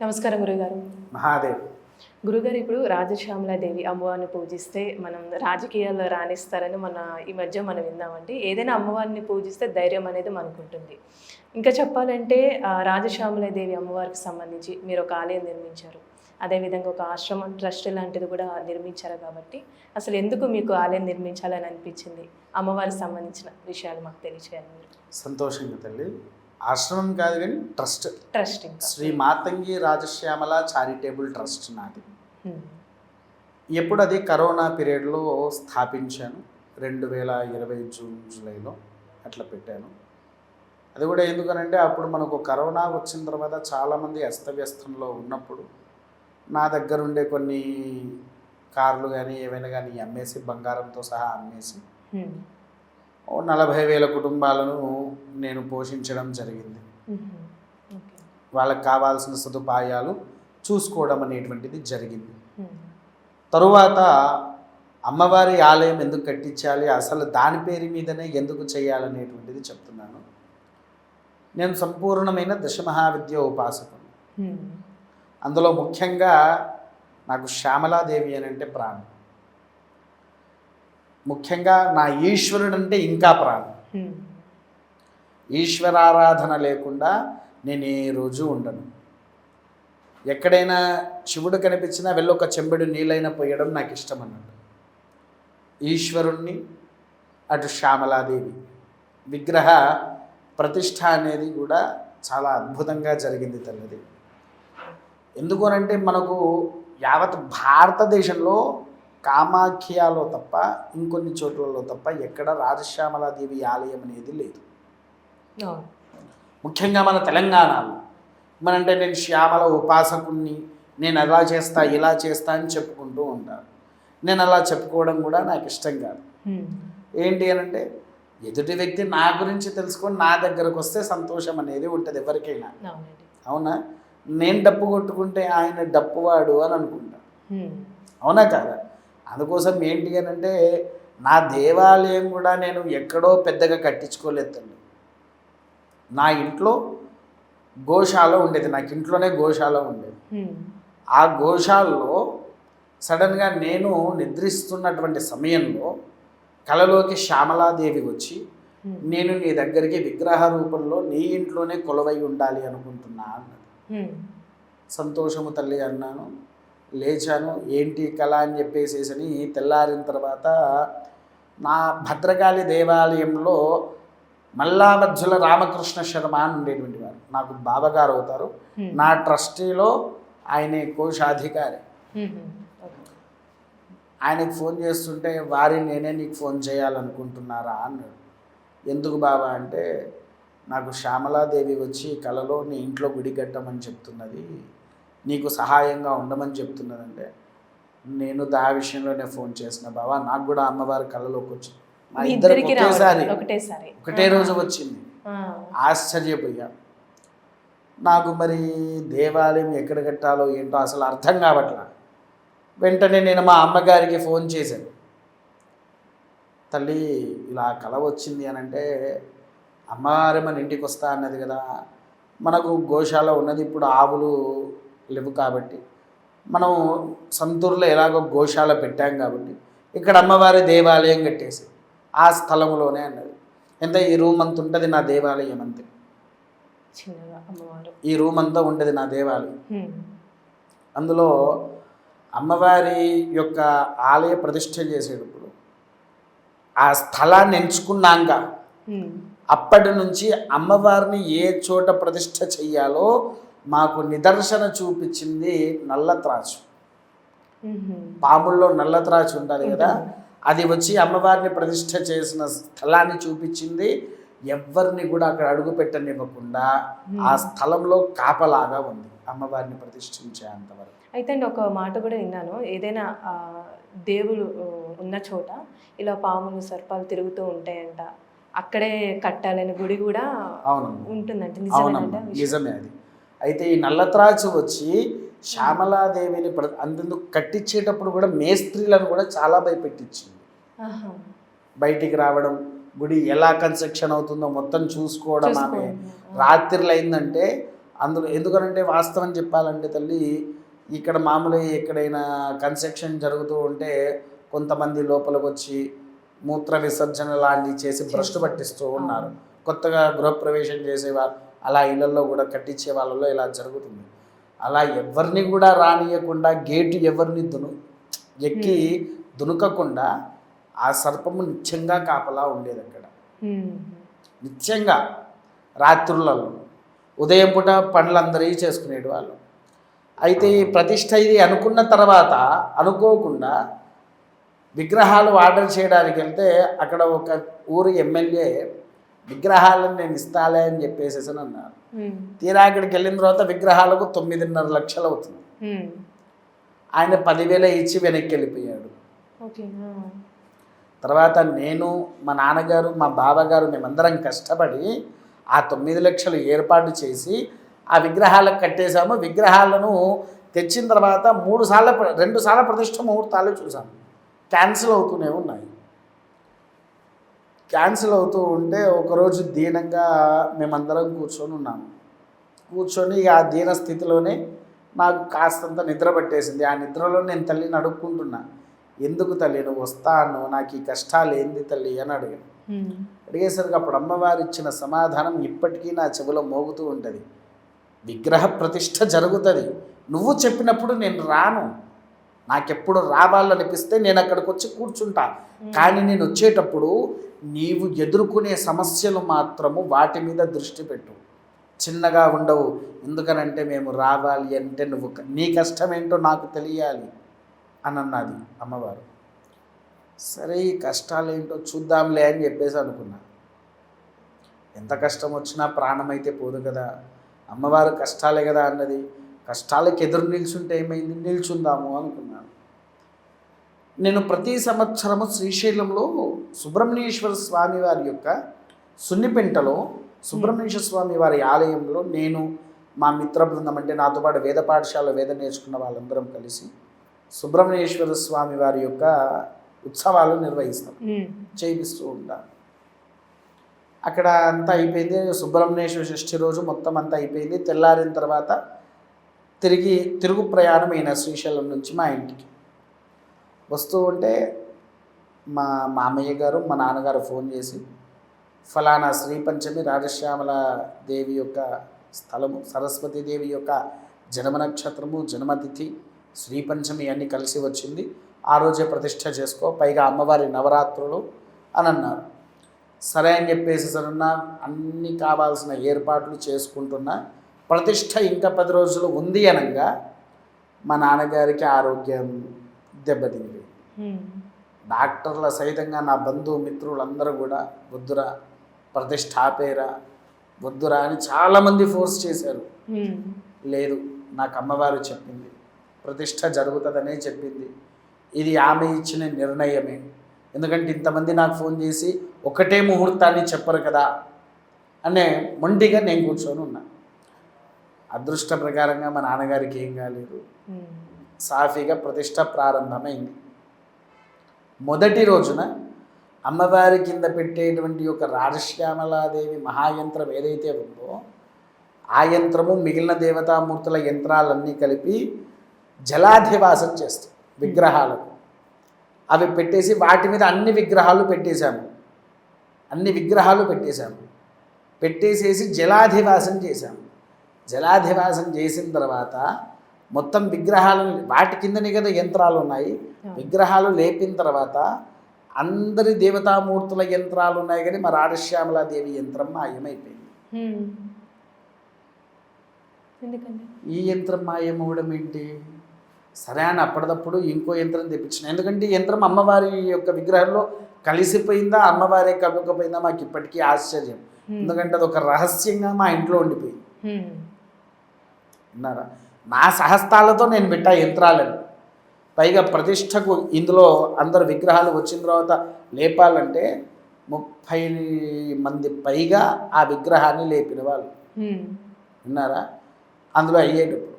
నమస్కారం గురుగారు. మహాదేవ్. గురుగారు ఇప్పుడు రాజశ్యామలాదేవి అమ్మవారిని పూజిస్తే మనం రాజకీయాల్లో రాణిస్తారని మన ఈ మధ్య మనం విన్నామండి. ఏదైనా అమ్మవారిని పూజిస్తే ధైర్యం అనేది మనకు ఉంటుంది ఇంకా చెప్పాలంటే రాజశ్యామలాదేవి అమ్మవారికి సంబంధించి మీరు ఒక ఆలయం నిర్మించారు. అదేవిధంగా ఒక ఆశ్రమం ట్రస్ట్ లాంటిది కూడా నిర్మించారు కాబట్టి అసలు ఎందుకు మీకు ఆలయం నిర్మించాలని అనిపించింది? అమ్మవారికి సంబంధించిన విషయాలు మాకు తెలియచేయాలి సంతోషంగా తల్లి ఆశ్రమం కాదు కానీ trust. Trust Shri Matangi Rajashyamala charitable trust నాది. హ్మ్. ఎప్పుడు అది కరోనా పీరియడ్లో స్థాపించాను. రెండు వేల ఇరవై జూన్ జూలైలో అట్లా పెట్టాను. అది కూడా ఎందుకనంటే అప్పుడు మనకు కరోనా వచ్చిన తర్వాత చాలామంది అస్తవ్యస్తంలో ఉన్నప్పుడు నా దగ్గర ఉండే కొన్ని కార్లు కానీ ఏవైనా కానీ అమ్మేసి బంగారంతో సహా అమ్మేసి. ఓ నలభై వేల కుటుంబాలను నేను పోషించడం జరిగింది. వాళ్ళకి కావాల్సిన సదుపాయాలు చూసుకోవడం అనేటువంటిది జరిగింది. తరువాత అమ్మవారి ఆలయం ఎందుకు కట్టించాలి అసలు దాని పేరు మీదనే ఎందుకు చేయాలనేటువంటిది చెప్తున్నాను. నేను సంపూర్ణమైన దశమహావిద్య ఉపాసకును హ్మ్. అందులో ముఖ్యంగా నాకు శ్యామలాదేవి అని అంటే ప్రాణం. ముఖ్యంగా నా ఈశ్వరుడు అంటే ఇంకా ప్రాణం. ఈశ్వరారాధన లేకుండా నేను ఏ రోజు ఉండను. ఎక్కడైనా శివుడు కనిపించినా వెళ్ళొక చెంబెడు నీళ్ళైనా పోయడం నాకు ఇష్టం అన్నట్టు. ఈశ్వరుణ్ణి అటు శ్యామలాదేవి. విగ్రహ ప్రతిష్ట అనేది కూడా చాలా అద్భుతంగా జరిగింది తల్లిది. ఎందుకనంటే మనకు యావత్ భారతదేశంలో కామాఖ్యలో తప్ప ఇంకొన్ని చోట్లలో తప్ప ఎక్కడ రాజశ్యామలాదేవి ఆలయం అనేది లేదు. ముఖ్యంగా మన తెలంగాణలో. మనంటే నేను శ్యామల ఉపాసకుణ్ణి నేను అలా చేస్తా ఇలా చేస్తా అని చెప్పుకుంటూ ఉంటాను నేను అలా చెప్పుకోవడం కూడా నాకు ఇష్టం కాదు. ఏంటి అని అంటే ఎదుటి వ్యక్తి నా గురించి తెలుసుకొని నా దగ్గరకు వస్తే సంతోషం అనేది ఉంటుంది ఎవరికైనా. అవునా? నేను డప్పు కొట్టుకుంటే ఆయన డప్పువాడు అని అనుకుంటా. హ్మ్. అవునా కాదా? అందుకోసం ఏంటి అని అంటే నా దేవాలయం కూడా నేను ఎక్కడో పెద్దగా కట్టించుకోలేదు తల్లి నా ఇంట్లో గోశాల ఉండేది నాకు ఇంట్లోనే గోశాల ఉండేది. ఆ గోశాలలో సడన్గా నేను నిద్రిస్తున్నటువంటి సమయంలో కలలోకి శ్యామలాదేవి వచ్చి. నేను నీ దగ్గరికి విగ్రహ రూపంలో నీ ఇంట్లోనే కొలవై ఉండాలి అనుకుంటున్నా అన్నది. సంతోషము తల్లి అన్నాను లేచాను. ఏంటి కళ అని చెప్పేసేసని తెల్లారిన తర్వాత నా భద్రకాళి దేవాలయంలో మల్లామధ్యుల రామకృష్ణ శర్మ అని ఉండేటువంటి వారు. నాకు బావగారు అవుతారు. నా ట్రస్టీలో ఆయనే కోశాధికారి. ఆయనకి ఫోన్ చేస్తుంటే వారి నేనే నీకు ఫోన్ చేయాలనుకుంటున్నారా? అన్నాడు. ఎందుకు బాబా అంటే నాకు శ్యామలాదేవి వచ్చి కలలో నీ ఇంట్లో గుడి కట్టమని చెప్తున్నది. నీకు సహాయంగా ఉండమని చెప్తున్నదంటే నేను దా విషయంలోనే ఫోన్ చేసిన బాబా నాకు కూడా అమ్మవారి కళలోకి వచ్చి మా ఇద్దరికి ఒకటేసారి. ఒకటే రోజు వచ్చింది. ఆశ్చర్యపోయా. నాకు మరి దేవాలయం ఎక్కడ కట్టాలో ఏంటో అసలు అర్థం కావట్లా. వెంటనే నేను మా అమ్మగారికి ఫోన్ చేశాను. తల్లి ఇలా కల వచ్చింది అని అంటే అమ్మవారి మన ఇంటికి వస్తా అన్నది కదా. మనకు గోశాల ఉన్నది ఇప్పుడు ఆవులు లేవు కాబట్టి మనం సంతూరులో ఎలాగో గోశాల పెట్టాం కాబట్టి ఇక్కడ అమ్మవారి దేవాలయం కట్టేసి ఆ స్థలంలోనే అన్నది ఎంత ఈ రూమ్ అంత ఉంటుంది నా దేవాలయం అంతే ఈ రూమ్ అంతా ఉంటుంది నా దేవాలయం. అందులో అమ్మవారి యొక్క ఆలయ ప్రతిష్ఠ చేసేటప్పుడు ఆ స్థలాన్ని ఎంచుకున్నాక. అప్పటి నుంచి అమ్మవారిని ఏ చోట ప్రతిష్ఠ చెయ్యాలో మాకు నిదర్శన చూపించింది నల్ల త్రాచు. పాముల్లో నల్ల త్రాచు ఉండాలి కదా. అది వచ్చి అమ్మవారిని ప్రతిష్ఠ చేసిన స్థలాన్ని చూపించింది. ఎవరిని కూడా అక్కడ అడుగు పెట్టనివ్వకుండా ఆ స్థలంలో కాపలాగా ఉంది అమ్మవారిని ప్రతిష్ఠించే అంతవరకు. అయితే అండి ఒక మాట కూడా విన్నాను. ఏదైనా దేవుడు ఉన్న చోట ఇలా పాములు సర్పాలు తిరుగుతూ ఉంటాయంట. అక్కడే కట్టాలని గుడి కూడా అవును ఉంటుందంట. నిజమే అది. అయితే ఈ నల్లత్రాచు వచ్చి శ్యామలాదేవిని అందుకు కట్టించేటప్పుడు కూడా మేస్త్రీలను కూడా చాలా భయపెట్టించింది. బయటికి రావడం గుడి ఎలా కన్స్ట్రక్షన్ అవుతుందో మొత్తం చూసుకోవడం ఆమె. రాత్రిలు అయిందంటే అందులో ఎందుకనంటే వాస్తవం చెప్పాలంటే తల్లి ఇక్కడ మామూలుగా ఎక్కడైనా కన్స్ట్రక్షన్ జరుగుతూ ఉంటే కొంతమంది లోపలికి వచ్చి మూత్ర విసర్జన లాంటివి చేసి భ్రష్టు పట్టిస్తూ ఉన్నారు కొత్తగా గృహప్రవేశం చేసేవారు అలా ఇళ్ళలో కూడా కట్టించే వాళ్ళలో ఇలా జరుగుతుంది. అలా ఎవరిని కూడా రానియకుండా గేటు ఎవరిని దును ఎక్కి దునుకకుండా ఆ సర్పము నిత్యంగా కాపలా ఉండేది అక్కడ. నిత్యంగా రాత్రులలో ఉదయం పూట పనులందరివి చేసుకునేటి వాళ్ళు. అయితే ఈ ప్రతిష్ట ఇది అనుకున్న తర్వాత అనుకోకుండా విగ్రహాలు ఆర్డర్ చేయడానికి వెళ్తే అక్కడ ఒక ఊరు ఎమ్మెల్యే విగ్రహాలను నేను ఇస్తాలే అని చెప్పేసి అన్నారు. తీరా అక్కడికి వెళ్ళిన తర్వాత విగ్రహాలకు తొమ్మిదిన్నర లక్షలు అవుతుంది. ఆయన పదివేల ఇచ్చి వెనక్కి వెళ్ళిపోయాడు. తర్వాత నేను మా నాన్నగారు మా బావగారు మేమందరం కష్టపడి ఆ తొమ్మిది లక్షలు ఏర్పాటు చేసి ఆ విగ్రహాలకు కట్టేశాము విగ్రహాలను తెచ్చిన తర్వాత మూడు సార్ల రెండు సార్ల ప్రతిష్ట ముహూర్తాలు చూసాము క్యాన్సిల్ అవుతూనే ఉన్నాయి క్యాన్సిల్ అవుతూ ఉంటే ఒకరోజు దీనంగా మేమందరం కూర్చొని ఉన్నాము. కూర్చొని ఆ దీన స్థితిలోనే నాకు కాస్తంత నిద్ర పట్టేసింది. ఆ నిద్రలో నేను తల్లిని అడుక్కుంటున్నా. ఎందుకు తల్లి? నువ్వు వస్తాను నాకు ఈ కష్టాలు ఏంది తల్లి? అని అడిగాను. అడిగేసరికి అప్పుడు అమ్మవారు ఇచ్చిన సమాధానం ఇప్పటికీ నా చెవిలో మోగుతూ ఉంటుంది. విగ్రహ ప్రతిష్ఠ జరుగుతుంది. నువ్వు చెప్పినప్పుడు నేను రాను. నాకెప్పుడు రావాలనిపిస్తే నేను అక్కడికి వచ్చి కూర్చుంటా కానీ నేను వచ్చేటప్పుడు నీవు ఎదుర్కొనే సమస్యలు మాత్రము వాటి మీద దృష్టి పెట్టు. చిన్నగా ఉండవు. ఎందుకనంటే మేము రావాలి అంటే నువ్వు నీ కష్టం ఏంటో నాకు తెలియాలి అని అన్నది అమ్మవారు. సరే ఈ కష్టాలు ఏంటో చూద్దాంలే అని చెప్పేసి అనుకున్నా. ఎంత కష్టం వచ్చినా ప్రాణం అయితే పోదు కదా. అమ్మవారు కష్టాలే కదా అన్నది. కష్టాలకు ఎదురు నిల్చుంటే ఏమైంది? నిల్చుందాము అనుకున్నాను నేను ప్రతి సంవత్సరము శ్రీశైలంలో సుబ్రహ్మణ్యేశ్వర స్వామి వారి యొక్క సున్నిపెంటలో సుబ్రహ్మణ్యేశ్వర స్వామి వారి ఆలయంలో నేను మా మిత్ర బృందం అంటే నాతో పాటు వేద పాఠశాల వేద నేర్చుకున్న వాళ్ళందరం కలిసి సుబ్రహ్మణ్యేశ్వర స్వామి వారి యొక్క ఉత్సవాలు నిర్వహిస్తాం. చేయిస్తూ ఉంటాను అక్కడ అంతా అయిపోయింది. సుబ్రహ్మణ్యేశ్వర షష్ఠి రోజు మొత్తం అంతా అయిపోయింది. తెల్లారిన తర్వాత తిరిగి తిరుగు ప్రయాణం అయిన శ్రీశైలం నుంచి మా ఇంటికి. వస్తూ ఉంటే మా మామయ్య గారు మా నాన్నగారు ఫోన్ చేసి ఫలానా శ్రీ పంచమి రాజశ్యామల దేవి యొక్క స్థలము సరస్వతి దేవి యొక్క జన్మ నక్షత్రము జన్మతిథి శ్రీ పంచమి అన్నీ కలిసి వచ్చింది. ఆ రోజే ప్రతిష్ట చేసుకో పైగా అమ్మవారి నవరాత్రులు అని అన్నారు. సరే అని చెప్పేసి సరన్నా అన్ని కావాల్సిన ఏర్పాట్లు చేసుకుంటున్నా. ప్రతిష్ట ఇంకా పది రోజులు ఉంది అనగా మా నాన్నగారికి ఆరోగ్యం దెబ్బతింది డాక్టర్ల సహితంగా నా బంధువు మిత్రులందరూ కూడా వద్దురా ప్రతిష్ట ఆపేరా వద్దురా అని చాలామంది ఫోర్స్ చేశారు. లేదు నాకు అమ్మవారు చెప్పింది. ప్రతిష్ట జరుగుతుందనే చెప్పింది. ఇది ఆమె ఇచ్చిన నిర్ణయమే. ఎందుకంటే ఇంతమంది నాకు ఫోన్ చేసి ఒకటే ముహూర్తాన్ని చెప్పరు కదా అనే మొండిగా నేను కూర్చొని ఉన్నా. అదృష్ట ప్రకారంగా మా నాన్నగారికి ఏం కాలేదు. సాఫీగా ప్రతిష్ట ప్రారంభమైంది. మొదటి రోజున అమ్మవారి కింద పెట్టేటువంటి ఒక రాజశ్యామలాదేవి మహాయంత్రం ఏదైతే ఉందో ఆ యంత్రము మిగిలిన దేవతామూర్తుల యంత్రాలన్నీ కలిపి జలాధివాసం చేస్తాయి విగ్రహాలకు. అవి పెట్టేసి వాటి మీద అన్ని విగ్రహాలు పెట్టేశాము. అన్ని విగ్రహాలు పెట్టేశాము. పెట్టేసేసి జలాధివాసం చేశాము. జలాధివాసం చేసిన తర్వాత మొత్తం విగ్రహాలను వాటి కిందనే కదా యంత్రాలు ఉన్నాయి విగ్రహాలు లేపిన తర్వాత అందరి దేవతామూర్తుల యంత్రాలు ఉన్నాయి కానీ మా రాజశ్యామలాదేవి యంత్రం మాయమైపోయింది. ఈ యంత్రం మాయమవడం ఏంటి? సరే అని అప్పటిదప్పుడు ఇంకో యంత్రం తెప్పించిన. ఎందుకంటే ఈ యంత్రం అమ్మవారి యొక్క విగ్రహంలో కలిసిపోయిందా? అమ్మవారే కలుపుకపోయిందా మాకు ఇప్పటికీ ఆశ్చర్యం. ఎందుకంటే అది ఒక రహస్యంగా మా ఇంట్లో ఉండిపోయింది. ఉమ్. నా సహస్తాలతో నేను పెట్టా యంత్రాలను. పైగా ప్రతిష్టకు ఇందులో అందరు విగ్రహాలు వచ్చిన తర్వాత లేపాలంటే ముప్పై మంది పైగా ఆ విగ్రహాన్ని లేపిన వాళ్ళు. విన్నారా? అందులో అయ్యేటప్పుడు.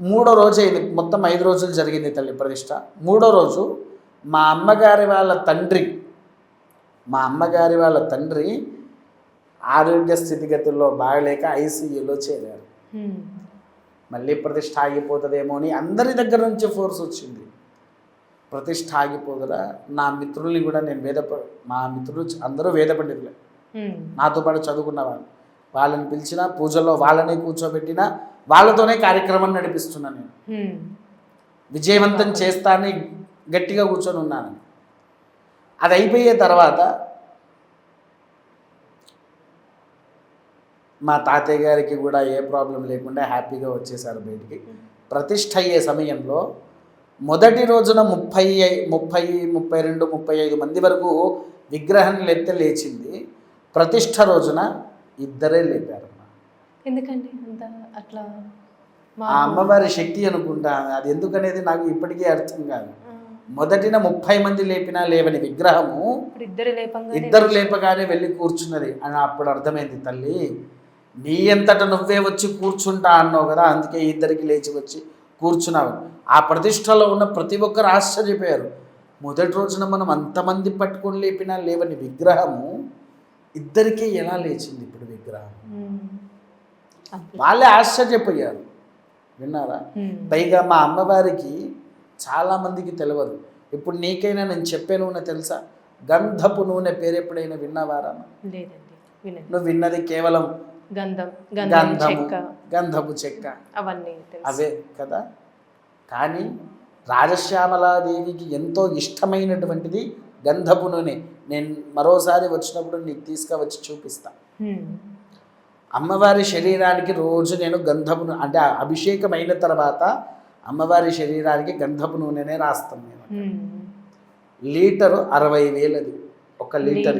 మూడో రోజు అయింది మొత్తం ఐదు రోజులు జరిగింది తల్లి ప్రతిష్ట. మూడో రోజు మా అమ్మగారి వాళ్ళ తండ్రి మా అమ్మగారి వాళ్ళ తండ్రి ఆరోగ్య స్థితిగతుల్లో బాగలేక ఐసీయూలో చేరారు. మళ్ళీ ప్రతిష్ట ఆగిపోతుందేమో అని అందరి దగ్గర నుంచి ఫోర్స్ వచ్చింది. ప్రతిష్ట ఆగిపోదురా నా మిత్రుల్ని కూడా నేను వేద మా మిత్రులు అందరూ వేద పండితులే. నాతో పాటు చదువుకున్న వాళ్ళు. వాళ్ళని పిలిచిన పూజల్లో వాళ్ళని కూర్చోబెట్టిన వాళ్ళతోనే కార్యక్రమం నడిపిస్తున్నాను నేను. విజయవంతం చేస్తానని గట్టిగా కూర్చొని ఉన్నాను. అది అయిపోయే తర్వాత మా తాతయ్య గారికి కూడా ఏ ప్రాబ్లం లేకుండా హ్యాపీగా వచ్చేసారు బయటికి ప్రతిష్ఠ అయ్యే సమయంలో మొదటి రోజున ముప్పై ముప్పై ముప్పై రెండు ముప్పై ఐదు మంది వరకు విగ్రహం లేపితే లేచింది ప్రతిష్ఠ రోజున ఇద్దరే లేపారమ్మా ఎందుకండి అంత అట్లా ఆ? అమ్మవారి శక్తి అనుకుంటా అది ఎందుకనేది నాకు ఇప్పటికీ అర్థం కాదు. మొదటిన ముప్పై మంది లేపినా లేవని విగ్రహము ఇద్దరు లేపగానే వెళ్ళి కూర్చున్నది అని అప్పుడు అర్థమైంది తల్లి నీ ఎంతట నువ్వే వచ్చి కూర్చుంటా అన్నావు కదా అందుకే ఇద్దరికి లేచి వచ్చి కూర్చున్నావు. ఆ ప్రతిష్టలో ఉన్న ప్రతి ఒక్కరు ఆశ్చర్యపోయారు. మొదటి రోజున మనం అంతమంది పట్టుకొని లేపినా లేవని విగ్రహము ఇద్దరికీ ఎలా లేచింది ఇప్పుడు విగ్రహం. అట్లా. వాళ్ళే ఆశ్చర్యపోయారు. విన్నారా? హ్మ్. పైగా మా అమ్మవారికి చాలామందికి తెలియదు ఇప్పుడు నీకైనా నేను చెప్పే నూనె తెలుసా? గంధపు నూనె పేరు ఎప్పుడైనా విన్నావారా? నువ్వు విన్నది కేవలం గంధం గంధం గంధము చెక్క. గంధపు చెక్క. అవన్నీ అవే కదా? కానీ రాజశ్యామలాదేవికి ఎంతో ఇష్టమైనటువంటిది గంధపు నూనె. నేను మరోసారి వచ్చినప్పుడు నీకు తీసుకువచ్చి చూపిస్తా. అమ్మవారి శరీరానికి రోజు నేను గంధపు అంటే అభిషేకం అయిన తర్వాత అమ్మవారి శరీరానికి గంధపు నూనెనే రాస్తాం హ్మ్. లీటరు అరవై వేలది. ఒక లీటర్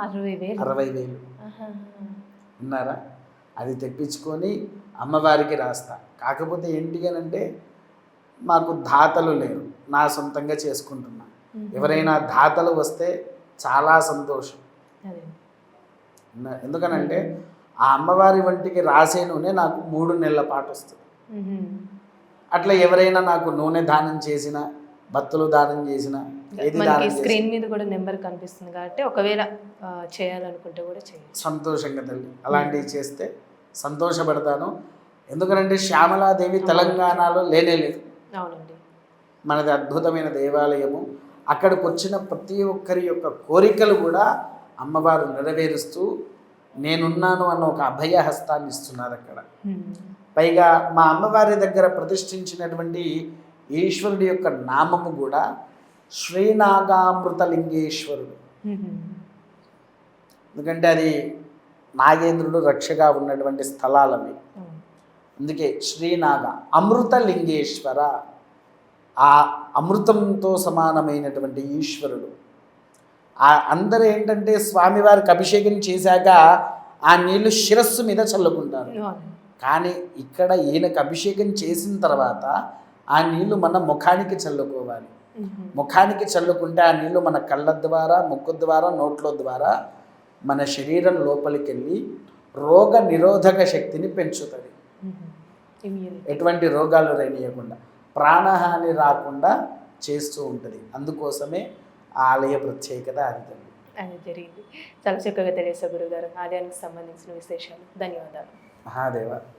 అరవై వేలు. అరవై వేలు. ఉన్నారా అది తెప్పించుకొని అమ్మవారికి రాస్తా. కాకపోతే ఏంటి అని అంటే మాకు దాతలు లేరు. నా సొంతంగా చేసుకుంటున్నా. ఎవరైనా దాతలు వస్తే చాలా సంతోషం. ఎందుకనంటే ఆ అమ్మవారి వంటికి రాసే నూనె నాకు మూడు నెలల పాటు వస్తుంది. అట్లా ఎవరైనా నాకు నూనె దానం చేసిన బత్తులు దానం చేసిన స్క్రీన్ మీద కూడా నెంబర్ కనిపిస్తుంది కాబట్టి ఒకవేళ చేయాలనుకుంటే కూడా చేయొచ్చు సంతోషంగా తల్లి. అలాంటివి చేస్తే సంతోషపడతాను. ఎందుకంటే శ్యామలాదేవి తెలంగాణలో లేనే లేదు. మనది అద్భుతమైన దేవాలయము. అక్కడికి వచ్చిన ప్రతి ఒక్కరి యొక్క కోరికలు కూడా అమ్మవారు నెరవేరుస్తూ నేనున్నాను అన్న ఒక అభయ హస్తాన్ని ఇస్తున్నారు అక్కడ. పైగా మా అమ్మవారి దగ్గర ప్రతిష్ఠించినటువంటి ఈశ్వరుడి యొక్క నామము కూడా శ్రీనాగామృతలింగేశ్వరుడు. ఎందుకంటే అది నాగేంద్రుడు రక్షగా ఉన్నటువంటి స్థలాలవి. అందుకే శ్రీనాగ అమృతలింగేశ్వర ఆ అమృతంతో సమానమైనటువంటి ఈశ్వరుడు ఆ అందరూ ఏంటంటే స్వామివారికి అభిషేకం చేశాక ఆ నీళ్ళు శిరస్సు మీద చల్లుకుంటారు. కానీ ఇక్కడ ఈయనకు అభిషేకం చేసిన తర్వాత ఆ నీళ్ళు మన ముఖానికి చల్లుకోవాలి. ముఖానికి చల్లుకుంటే ఆ నీళ్ళు మన కళ్ళ ద్వారా ముక్కు ద్వారా నోట్లో ద్వారా మన శరీరం లోపలికి వెళ్ళి రోగ నిరోధక శక్తిని పెంచుతుంది. ఎటువంటి రోగాలు రైనియకుండా ప్రాణహాని రాకుండా చేస్తూ ఉంటుంది. అందుకోసమే ఆలయ ప్రత్యేకత అది. అది జరిగింది. చాలా చక్కగా తెలియసే గురుగారు. ఆలయానికి సంబంధించిన విశేషాలు. ధన్యవాదాలు. మహాదేవ.